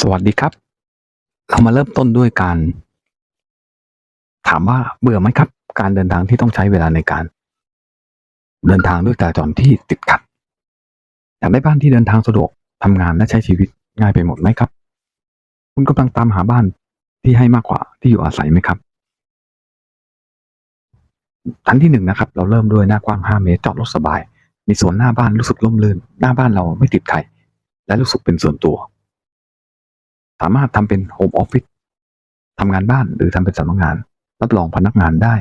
สวัสดีครับ เรามาเริ่มต้นด้วยการ ถามว่าเบื่อไหมครับ การเดินทางที่ต้องใช้เวลาในการ เดินทางด้วยจราจรที่ติดขัดอยากได้บ้านที่เดินทางสะดวกทำงานและใช้ชีวิตง่ายไปหมดไหมครับ คุณกำลังตามหาบ้านที่ให้มากกว่าที่อยู่อาศัยไหมครับชั้นที่หนึ่งนะครับ เราเริ่มด้วยหน้ากว้างห้าเมตรจอดรถสบาย มีสวนหน้าบ้านรู้สึกร่มรื่นหน้าบ้านเราไม่ติดใครและรู้สึกเป็นส่วนตัว สามารถทำเป็นโฮมออฟฟิศทำงานบ้านหรือทำเป็นสำนักงาน รับรองพนักงานได้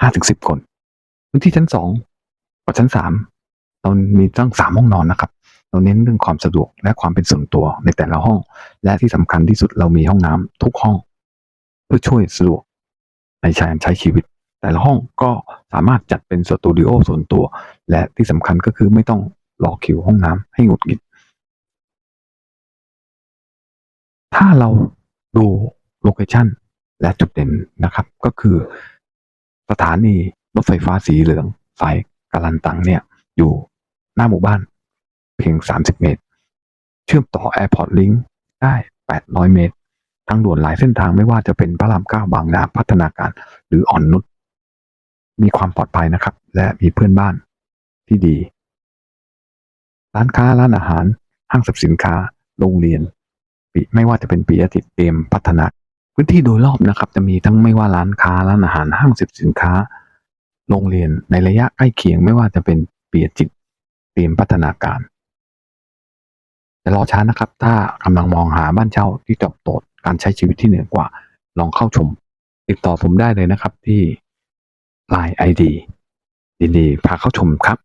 ห้าถึงสิบคนพื้นที่ชั้นสองกับชั้นสามเรามีตั้งสามห้องนอนนะครับ เราเน้นเรื่องความสะดวกและความเป็นส่วนตัวในแต่ละห้อง และที่สำคัญที่สุดเรามีห้องน้ำทุกห้อง เพื่อช่วยสะดวกในการใช้ชีวิต แต่ละห้องก็สามารถจัดเป็นสตูดิโอส่วนตัว และที่สำคัญก็คือไม่ต้องรอคิวห้องน้ำให้หงุดหงิด ถ้าเราดูโลเคชันและจุดเด่นนะครับ ก็คือสถานีรถไฟฟ้าสีเหลืองสายกาลันตังเนี่ย อยู่หน้าหมู่บ้าน เพียง 30 เมตร เชื่อมต่อ Airport Link ได้ 800 เมตร ทางด่วนหลายเส้นทางไม่ว่าจะเป็นพระรามเก้าบางนาพัฒนาการ หรืออ่อนนุชมีความปลอดภัยนะครับ และมีเพื่อนบ้านที่ดี ร้านค้าร้านอาหาร ห้างสรรพสินค้า โรงเรียน ปิไม่ว่าจะเป็นปียติดเตรียมพัฒนา พื้นที่โดยรอบนะครับ จะมีทั้งไม่ว่าร้านค้าร้านอาหารห้างสรรพสินค้า โรงเรียนในระยะใกล้เคียงไม่ว่าจะเป็นปียจิตเตรียมพัฒนาการแต่รอช้านะครับ ถ้ากำลังมองหาบ้านเช่าที่ตอบโจทย์การใช้ชีวิตที่เหนือกว่า ลองเข้าชม ติดต่อผมได้เลยนะครับที่ Line ID ยินดีพาเข้าชมครับ